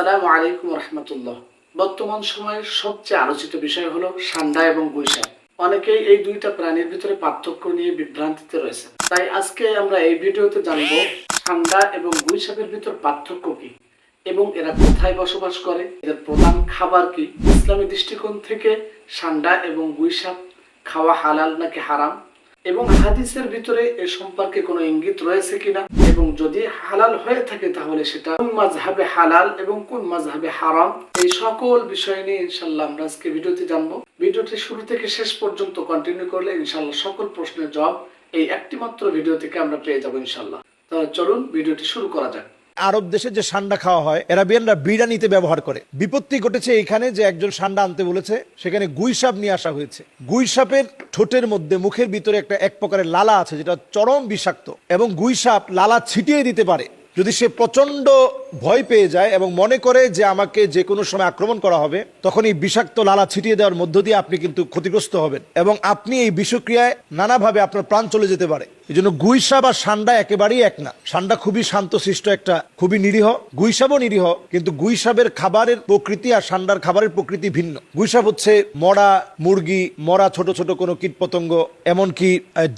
আসসালামু আলাইকুম রহমতুল্লাহ। বর্তমান সময়ের সবচেয়ে আলোচিত বিষয় হলো সান্ডা এবং গুইসাপ অনেকেই এই দুইটা প্রাণীর ভিতরে পার্থক্য নিয়ে বিভ্রান্তিতে রয়েছে তাই আজকে আমরা এই ভিডিওতে জানব সান্ডা এবং গুইসাপের ভিতর পার্থক্য কি এবং এরা কোথায় বসবাস করে, এদের প্রধান খাবার কি, ইসলামী দৃষ্টিকোণ থেকে সান্ডা এবং গুইসাপ খাওয়া হালাল নাকি হারাম, এবং হাদিসের ভিতরে এ সম্পর্কে কোনো ইঙ্গিত রয়েছে কিনা এবং যদি হালাল হয়ে থাকে তাহলে সেটা কোন মাঝহাবে হালাল এবং কোন মাঝহাবে হারাম, এই সকল বিষয় নিয়ে ইনশাল্লাহ আমরা আজকে ভিডিওতে জানব। ভিডিওটি শুরু থেকে শেষ পর্যন্ত কন্টিনিউ করলে ইনশাল্লাহ সকল প্রশ্নের জবাব এই একটি মাত্র ভিডিও থেকে আমরা পেয়ে যাব ইনশাল্লাহ তাহলে চলুন, ভিডিওটি শুরু করা যাক। আরব দেশে যে সান্ডা খাওয়া হয় এরাবিয়ানরা বিরিয়ানিতে ব্যবহার করে। বিপত্তি ঘটেছে এখানে যে একজন সান্ডা আনতে বলেছে, সেখানে গুইসাপ নিয়ে আসা হয়েছে। গুইসাপের ঠোঁটের মধ্যে মুখের ভিতরে একটা এক প্রকারের লালা আছে, যেটা চরম বিষাক্ত, এবং গুইসাপ লালা ছিটিয়ে দিতে পারে। যদি সে প্রচণ্ড ভয় পেয়ে যায় এবং মনে করে যে আমাকে যে কোনো সময় আক্রমণ করা হবে তখন এই বিষাক্ত লালা ছিটিয়ে দেওয়ার মধ্য দিয়ে আপনি কিন্তু ক্ষতিগ্রস্ত হবেন এবং আপনি এই বিষক্রিয়ায় নানাভাবে আপনার প্রাণ চলে যেতে পারে। এই জন্য গুইসা বা সান্ডা একেবারেই এক না। সান্ডা খুবই শান্তশিষ্ট একটা, খুবই নিরীহ। গুইসাবও নিরীহ, কিন্তু গুইসাবের খাবারের প্রকৃতি আর সান্ডার খাবারের প্রকৃতি ভিন্ন। গুইসাব হচ্ছে মরা মুরগি, মরা ছোট ছোট কোনো কীটপতঙ্গ, এমনকি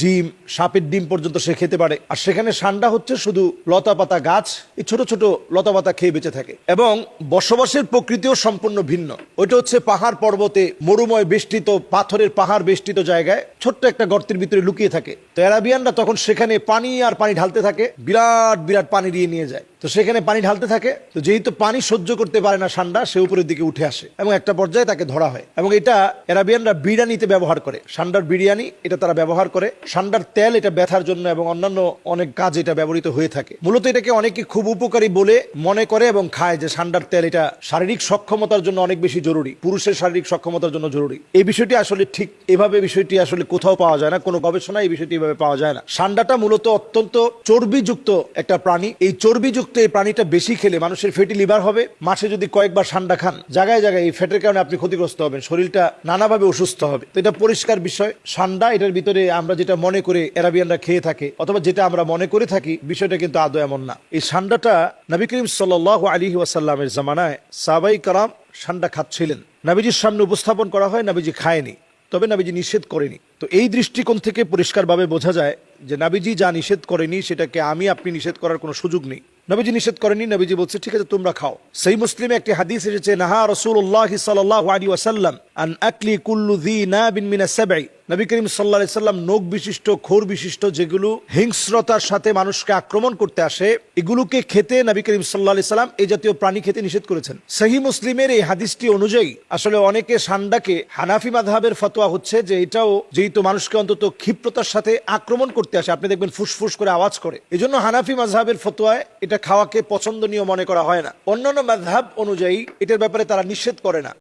ডিম, সাপের ডিম পর্যন্ত সে খেতে পারে। আর সেখানে সান্ডা হচ্ছে শুধু লতা পাতা গাছ, এই ছোট ছোট লতা পাতা খেয়ে বেঁচে থাকে। এবং বসবাসের প্রকৃতিও সম্পূর্ণ ভিন্ন। ওইটা হচ্ছে পাহাড় পর্বতে মরুময় বেষ্টিত, পাথরের পাহাড় বেষ্টিত জায়গায় ছোট্ট একটা গর্তের ভিতরে লুকিয়ে থাকে। তো অ্যারাবিয়ানরা তখন সেখানে পানি আর পানি ঢালতে থাকে, বিরাট বিরাট পানি দিয়ে নিয়ে যায়। তো সেখানে পানি ঢালতে থাকে। তো যেহেতু পানি সহ্য করতে পারে না ঠান্ডা, সে উপরের দিকে উঠে আসে এবং একটা পর্যায়ে তাকে ধরা হয়। এবং এটা অ্যারাবিয়ানরা বিরিয়ানিতে ব্যবহার করে। সান্ডার বিরিয়ানি, এটা তারা ব্যবহার করে। সান্ডার তেল এটা ব্যথার জন্য এবং অন্যান্য অনেক কাজ এটা ব্যবহৃত হয়ে থাকে। মূলত এটাকে অনেকে খুব উপকারী বলে মনে করে এবং খায় যে সান্ডার তেল এটা শারীরিক সক্ষমতার জন্য অনেক বেশি জরুরি। পুরুষের শারীরিক সক্ষমতার জন্য জরুরি। এই বিষয়টি আসলে ঠিক এভাবে বিষয়টি আসলে কোথাও পাওয়া যায় না, কোনো গবেষণায় এই বিষয়টি এভাবে পাওয়া যায় না। সান্ডাটা মূলত অত্যন্ত চর্বিযুক্ত একটা প্রাণী। এই চর্বিযুক্ত এই প্রাণীটা বেশি খেলে মানুষের ফেটি লিভার হবে, মাসে যদি কয়েকবার সান্ডা খান, জায়গায় জায়গায় এই ফ্যাটের কারণে আপনি ক্ষতিগ্রস্ত হবেন, শরীরটা নানাভাবে অসুস্থ হবে। তো এটা পরিষ্কার বিষয় সান্ডা এটার ভিতরে আমরা যেটা মনে করে অ্যারাবিয়ানরা খেয়ে থাকে, অথবা যেটা আমরা মনে করে থাকি, বিষয়টা কিন্তু আদৌ এমন না। এই সান্ডাটা নবী করিম সাল আলী ওয়াসাল্লামের জামানায় সাবাই কারাম সান্ডা খাচ্ছিলেন। নাবিজির সামনে উপস্থাপন করা হয়, নাবিজি খায়নি, তবে নাবিজি নিষেধ করেনি। তো এই দৃষ্টিকোণ থেকে পরিষ্কারভাবে বোঝা যায় যে নাবিজি যা নিষেধ করেনি সেটাকে আমি, আপনি নিষেধ করার কোনো সুযোগ নেই। নবীজি নিষেধ করেনি, নবীজি বলছে, ঠিক আছে, তোমরা খাও। সেই মুসলিমে একটি হাদিস এসেছে, নাহা রসুল্লাহ সাল্লাহ আলী ওয়াসাল্লাম আন আকলি কুল্লু দি না বিন মিনা সাবাই নবী করিম সাল্লাহ সাল্লাম নোক বিশিষ্ট, খোর বিশিষ্ট যেগুলো হিংস্রতার সাথে মানুষকে আক্রমণ করতে আসে, এগুলোকে খেতে নবী করিম সাল্লাহ সাল্লাম এই জাতীয় প্রাণী খেতে নিষেধ করেছেন। সহি মুসলিমের এই হাদিসটি অনুযায়ী, আসলে অনেকে সান্ডাকে হানাফি মাধাবের ফতোয়া হচ্ছে যে এটাও যেহেতু মানুষকে অন্তত ক্ষিপ্রতার সাথে আক্রমণ করতে আসে, আপনি দেখবেন ফুসফুস করে আওয়াজ করে। এই জন্য হানাফি মাঝহাবের ফতোয়ায় এটা খাওয়াকে পছন্দনীয় মনে করা হয় না। অন্যান্য মাঝহাব অনুযায়ী এটার ব্যাপারে তারা নিষেধ করে না।